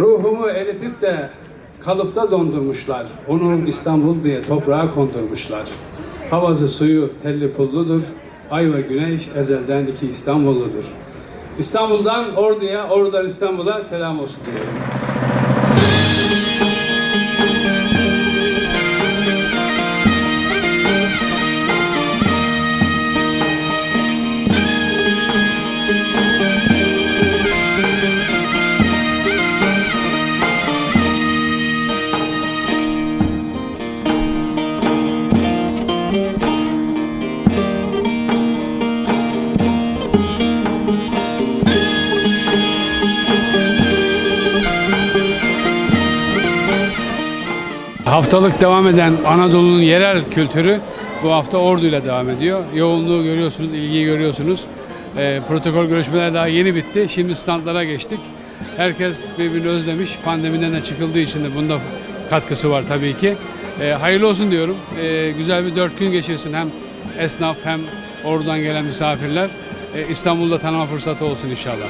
Ruhumu eritip de kalıpta dondurmuşlar. Onu İstanbul diye toprağa kondurmuşlar. Havası suyu telli pulludur. Ay ve güneş ezelden iki İstanbulludur. İstanbul'dan Ordu'ya, Ordu'dan İstanbul'a selam olsun diyorum. Haftalık devam eden Anadolu'nun yerel kültürü bu hafta Ordu ile devam ediyor. Yoğunluğu görüyorsunuz, ilgiyi görüyorsunuz. Ee, protokol görüşmeler daha yeni bitti. Şimdi standlara geçtik. Herkes birbirini özlemiş. Pandemiden de çıkıldığı için de bunda katkısı var tabii ki. Ee, hayırlı olsun diyorum. Ee, güzel bir dört gün geçirsin hem esnaf hem oradan gelen misafirler. Ee, İstanbul'da tanıma fırsatı olsun inşallah.